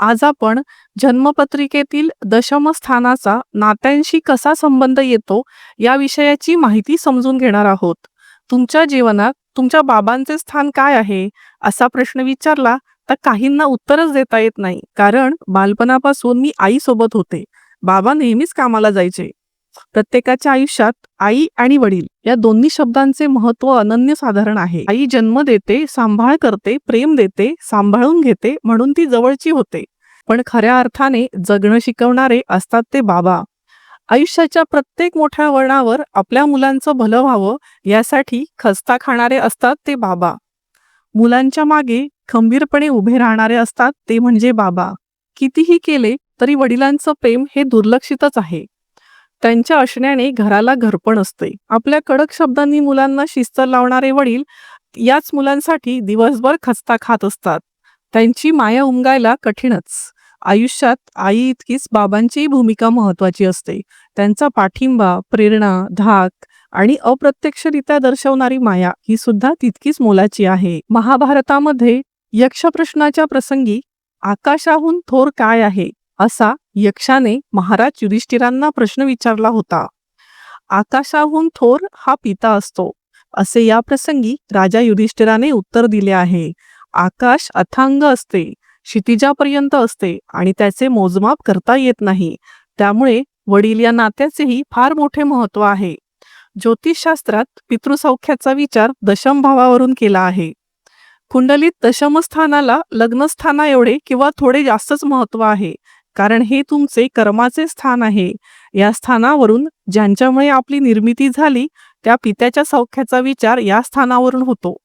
आज आपण जन्मपत्रिकेतील दशम स्थानाचा नात्यांशी कसा संबंध येतो या विषयाची माहिती समजून घेणार आहोत. तुमच्या जीवनात तुमच्या बाबांचे स्थान काय आहे असा प्रश्न विचारला तर काहींना उत्तरच देता येत नाही. कारण बालपणापासून मी आईसोबत होते. बाबा नेहमीच कामाला जायचे. प्रत्येकाच्या आयुष्यात आई आणि वडील या दोन्ही शब्दांचे महत्त्व अनन्यसाधारण आहे. आई जन्म देते सांभाळ करते प्रेम देते सांभाळून घेते म्हणून ती जवळची होते. पण खऱ्या अर्थाने जगणं शिकवणारे असतात ते बाबा. आयुष्याच्या प्रत्येक मोठ्या वळणावर आपल्या मुलांचं भलं व्हावं यासाठी खस्ता खाणारे असतात ते बाबा. मुलांच्या मागे खंबीरपणे उभे राहणारे असतात ते म्हणजे बाबा. कितीही केले तरी वडिलांचं प्रेम हे दुर्लक्षितच आहे. त्यांच्या असण्याने घराला घरपण असते. आपल्या कडक शब्दांनी मुलांना शिस्त लावणारे वडील याच मुलांसाठी दिवसभर खस्ता खात असतात. त्यांची माया उमगायला कठीणच. आयुष्यात आई इतकीच बाबांचीही भूमिका महत्वाची असते. त्यांचा पाठिंबा प्रेरणा धाक आणि अप्रत्यक्षरित्या दर्शवणारी माया ही सुद्धा तितकीच मोलाची आहे. महाभारतामध्ये यक्षप्रश्नाच्या प्रसंगी आकाशाहून थोर काय आहे? असा यक्षाने महाराज युधिष्ठिरांना प्रश्न विचारला होता. आकाशाहून थोर हा पिता असतो. असे या प्रसंगी राजा युधिष्ठिराने उत्तर दिले आहे. आकाश अथांग असते क्षितिजापर्यंत असते आणि त्याचे मोजमाप करता येत नाही. त्यामुळे वडील या नात्याचेही फार मोठे महत्त्व आहे. ज्योतिषशास्त्रात पितृसौख्याचा विचार दशम भावावरून केला आहे. कुंडलीत दशमस्थानाला लग्नस्थाना एवढे किंवा थोडे जास्तच महत्त्व आहे. कारण हे तुमचे कर्माचे स्थान आहे. या स्थानावरून ज्यांच्यामुळे आपली निर्मिती झाली त्या पित्याच्या सौख्याचा विचार या स्थानावरून होतो.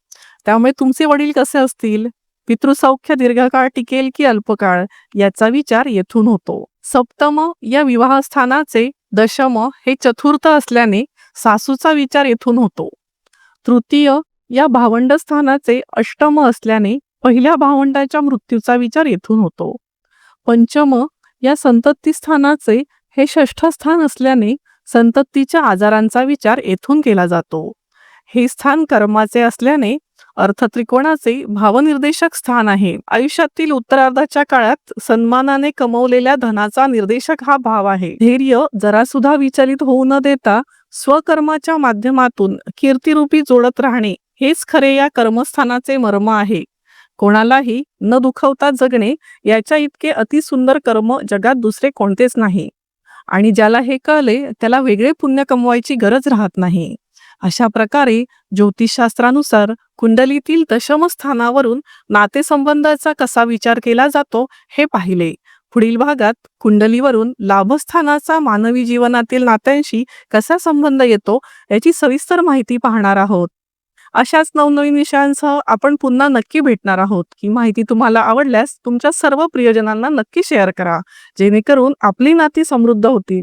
त्यामुळे तुमचे वडील कसे असतील? पितृसौख्य दीर्घकाळ टिकेल की अल्पकाळ? याचा विचार येथून होतो. सप्तम या विवाहस्थानाचे दशम हे चतुर्थ असल्याने सासूचा विचार येथून होतो. तृतीय या भावंड स्थानाचे अष्टम असल्याने पहिल्या भावंडाच्या मृत्यूचा विचार येथून होतो. पंचम या संतती स्थानाचे हे षष्ठ स्थान असल्याने संततीच्या आजारांचा विचार येथून केला जातो. हे स्थान कर्माचे असल्याने अर्थत्रिकोणाचे भावनिर्देशक स्थान आहे. आयुष्यातील उत्तरार्धाच्या काळात सन्मानाने कमवलेल्या धनाचा निर्देशक हा भाव आहे. धैर्य जरा सुद्धा विचलित होऊ न देता स्वकर्माच्या माध्यमातून कीर्तिरूपी जोडत राहणे हेच खरे या कर्मस्थानाचे मर्म आहे. कोणालाही न दुखवता जगणे याच्या इतके अतिसुंदर कर्म जगात दुसरे कोणतेच नाही. आणि ज्याला हे कळले त्याला वेगळे पुण्य कमवायची गरज राहत नाही. अशा प्रकारे ज्योतिषशास्त्रानुसार कुंडलीतील दशमस्थानावरून नातेसंबंधाचा कसा विचार केला जातो हे पाहिले. पुढील भागात कुंडलीवरून लाभस्थानाचा मानवी जीवनातील नात्यांशी कसा संबंध येतो याची सविस्तर माहिती पाहणार आहोत. अशाच नवनवीन विषयांसह आपण पुन्हा नक्की भेटणार आहोत. ही माहिती तुम्हाला आवडल्यास तुमच्या सर्व प्रियजनांना नक्की शेअर करा. जेणेकरून आपली नाती समृद्ध होतील.